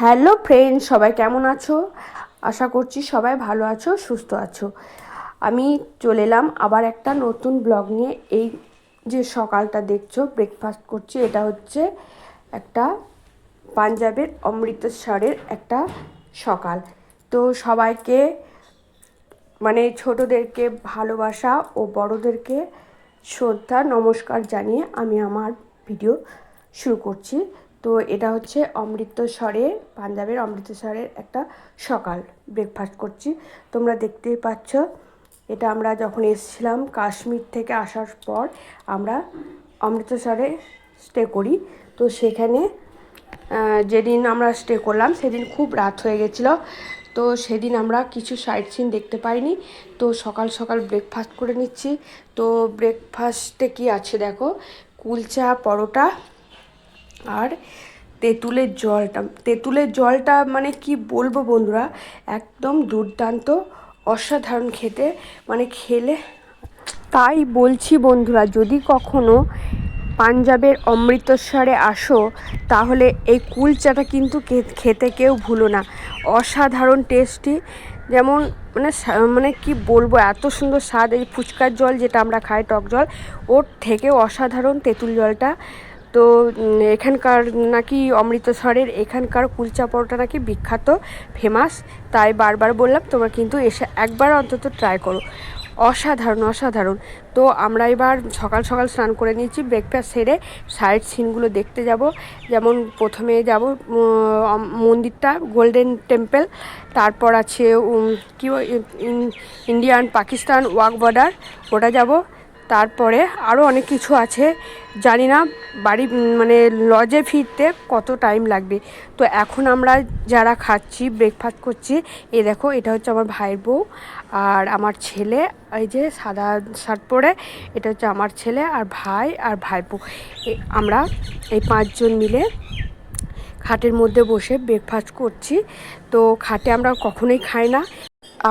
Hello friend, সবাই কেমন আছো? আশা করছি সবাই ভালো আছো, সুস্থ আছো। আমি চলে এলাম আবার একটা নতুন ব্লগ নিয়ে। এই যে সকালটা দেখছ ব্রেকফাস্ট করছি, এটা হচ্ছে একটা পাঞ্জাবের অমৃতসরের একটা সকাল। তো সবাইকে মানে ছোটদেরকে ভালোবাসা ও বড়দেরকে শ্রদ্ধা, নমস্কার জানিয়ে আমি আমার ভিডিও শুরু করছি। তো এটা হচ্ছে অমৃতসরে, পাঞ্জাবের অমৃতসরের একটা সকাল ব্রেকফাস্ট করছি। তোমরা দেখতেই পাচ্ছ, এটা আমরা যখন এসেছিলাম কাশ্মীর থেকে আসার পর আমরা অমৃতসরে স্টে করি। তো সেখানে যেদিন আমরা স্টে করলাম সেদিন খুব রাত হয়ে গেছিল। তো সেদিন আমরা কিছু সাইট সিন দেখতে পাইনি। তো সকাল সকাল ব্রেকফাস্ট করে নিচ্ছি। তো ব্রেকফাস্টে কি আছে দেখো? কুলচা, পরোটা আর তেঁতুলের জলটা তেঁতুলের জলটা মানে কি বলব বন্ধুরা, একদম দুর্দান্ত, অসাধারণ খেতে মানে খেলে তাই বলছি বন্ধুরা, যদি কখনো পাঞ্জাবের অমৃতসরে আসো, তাহলে এই কুলচাটা কিন্তু খেতে কেউ ভুলো না। অসাধারণ টেস্টি যেমন মানে মানে কি বলব, এত সুন্দর স্বাদ, এই ফুচকার জল যেটা আমরা খাই, টক জল, ওর থেকেও অসাধারণ তেঁতুল জলটা তো এখানকার নাকি অমৃতসরের এখানকার কুলচা পরোটা নাকি বিখ্যাত ফেমাস তাই বারবার বললাম, তোমরা কিন্তু এসে একবার অন্তত ট্রাই করো। অসাধারণ অসাধারণ। তো আমরা এবার সকাল সকাল স্নান করে নিয়েছি ব্রেকফাস্ট সেরে সাইড সিনগুলো দেখতে যাব। যেমন প্রথমে যাব মন্দিরটা গোল্ডেন টেম্পল তারপর আছে কি ইন্ডিয়ান, পাকিস্তান, ওয়াক বর্ডার, ওটা যাব। তারপরে আরও অনেক কিছু আছে। জানি না বাড়ি মানে লজে ফিরতে কত টাইম লাগবে। তো এখন আমরা যারা খাচ্ছি ব্রেকফাস্ট করছি এ দেখো এটা হচ্ছে আমার ভাইয়ের বউ আর আমার ছেলে। এই যে সাদা শার্ট পরে, এটা হচ্ছে আমার ছেলে আর ভাই আর ভাইপো। এ- আমরা এই পাঁচজন মিলে খাটের মধ্যে বসে ব্রেকফাস্ট করছি। তো খাটে আমরা কখনোই খাই না।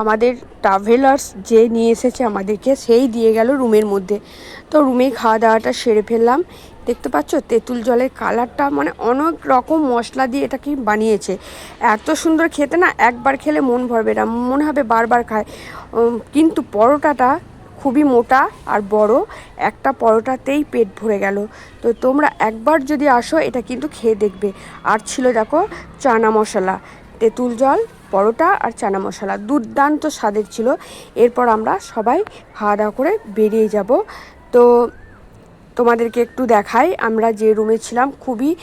আমাদের ট্রাভেলার্স যে নিয়ে এসেছে আমাদেরকে, সেই দিয়ে গেল রুমের মধ্যে। তো রুমে খাওয়া দাওয়াটা সেরে ফেললাম। দেখতে পাচ্ছ, তেঁতুল জলের কালারটা মানে অনেক রকম মশলা দিয়ে এটাকে বানিয়েছে। এত সুন্দর খেতে না, একবার খেলে মন ভরবে না, মনে হবে বারবার খায়। কিন্তু পরোটাটা খুবই মোটা আর বড়, একটা পরোটাতেই পেট ভরে গেল। তো তোমরা একবার যদি আসো, এটা কিন্তু খেয়ে দেখবে। আর ছিল দেখো, চানা মশলা, তেঁতুল জল পরোটা আর চানা মশলা। দুর্দান্ত স্বাদের ছিল। এরপর আমরা সবাই খাওয়া দাওয়া করে বেরিয়ে যাব। তো তোমাদেরকে একটু দেখাই। আমরা যে রুমে ছিলাম খুবই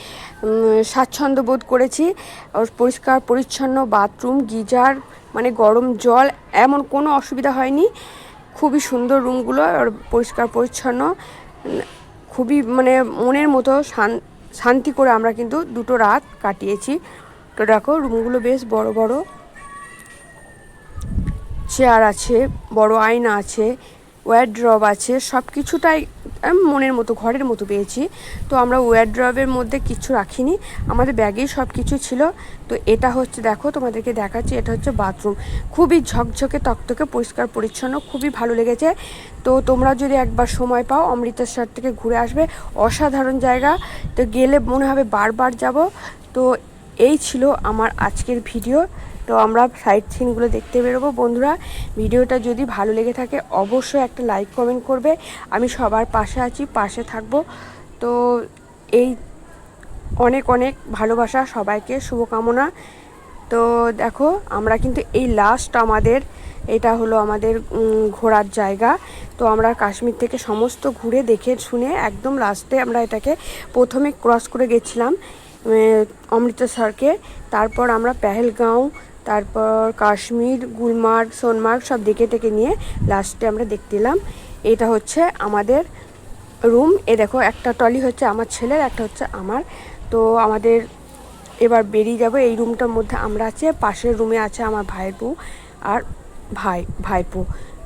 স্বাচ্ছন্দ্য বোধ করেছি। পরিষ্কার, পরিচ্ছন্ন বাথরুম, গিজার মানে গরম জল, এমন কোনো অসুবিধা হয়নি। খুবই সুন্দর রুমগুলো, আর পরিষ্কার, পরিচ্ছন্ন। খুবই মানে মনের মতো শান- শান্তি করে আমরা কিন্তু দুটো রাত কাটিয়েছি। তো দেখো, রুমগুলো বেশ বড় বড়। চেয়ার আছে, বড় আয়না আছে ওয়ারড্রব আছে সব কিছুটাই মনের মতো, ঘরের মতো পেয়েছি। তো আমরা ওয়ারড্রবের মধ্যে কিছু রাখিনি, আমাদের ব্যাগেই সব কিছু ছিল। তো এটা হচ্ছে, দেখো তোমাদেরকে দেখাচ্ছি, এটা হচ্ছে বাথরুম খুবই ঝকঝকে, তকতকে, পরিষ্কার, পরিচ্ছন্ন, খুবই ভালো লেগেছে। তো তোমরা যদি একবার সময় পাও অমৃতসর থেকে ঘুরে আসবে, অসাধারণ জায়গা। তো গেলে মনে হবে বারবার যাব। তো এই ছিল আমার আজকের ভিডিও তো আমরা সাইট সিনগুলো দেখতে বেরোবো। বন্ধুরা, ভিডিওটা যদি ভালো লেগে থাকে, অবশ্যই একটা লাইক কমেন্ট করবে। আমি সবার পাশে আছি, পাশে থাকব। তো এই অনেক অনেক ভালোবাসা, সবাইকে শুভকামনা। তো দেখো, আমরা কিন্তু এই লাস্ট আমাদের, এটা হলো আমাদের ঘোরার জায়গা। তো আমরা কাশ্মীর থেকে সমস্ত ঘুরে দেখে শুনে একদম লাস্টে আমরা এটাকে প্রথমে ক্রস করে গেছিলাম অমৃতসরকে। তারপর আমরা পেহেলগাঁও তারপর কাশ্মীর, গুলমার্গ, সোনমার্গ সব দেখে টেকে নিয়ে লাস্টে আমরা দেখতে এলাম। এটা হচ্ছে আমাদের রুম এ দেখো, একটা টলি হচ্ছে আমার ছেলের, একটা হচ্ছে আমার। তো আমাদের এবার বেরিয়ে যাব। এই রুমটার মধ্যে আমরা আছি, পাশের রুমে আছে আমার বউ আর ভাই, ভাইপো।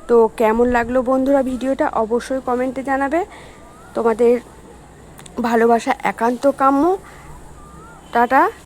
তো কেমন লাগল বন্ধুরা ভিডিওটা অবশ্যই কমেন্টে জানাবে। তোমাদের ভালোবাসা একান্ত কাম্য। টাটা।